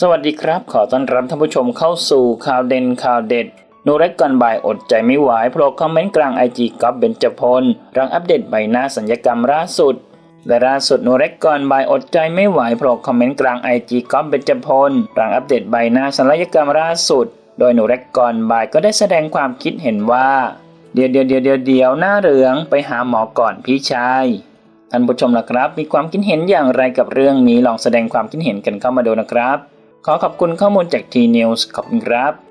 สวัสดีครับ ขอต้อนรับท่านผู้ชมเข้าสู่ข่าวเด่นข่าวเด็ดนูเร็กก่อนบ่ายอดใจไม่ไหวโผล่คอมเมนต์กลางไอจีก๊อฟเบญจพลรังอัปเดตใบหน้าสัญญกรรมล่าสุดและล่าสุดนูเร็กก่อนบ่ายอดใจไม่ไหวโผล่คอมเมนต์กลางไอจีก๊อฟเบญจพลรังอัปเดตใบหน้าศัลยกรรมล่าสุด โดยหนูเร็กก่อนบ่ายก็ได้แสดงความคิดเห็นว่า เดี๋ยวเดี๋ยวเดี๋ยวเดี๋ยวเดี๋ยวหน้าเหลืองไปหาหมอก่อนพี่ชายท่านผู้ชมล่ะครับ มีความคิดเห็นอย่างไรกับเรื่องนี้ลองแสดงความคิดเห็นกันเข้ามาดูนะครับ ขอขอบคุณข้อมูลจาก T News ขอบคุณครับ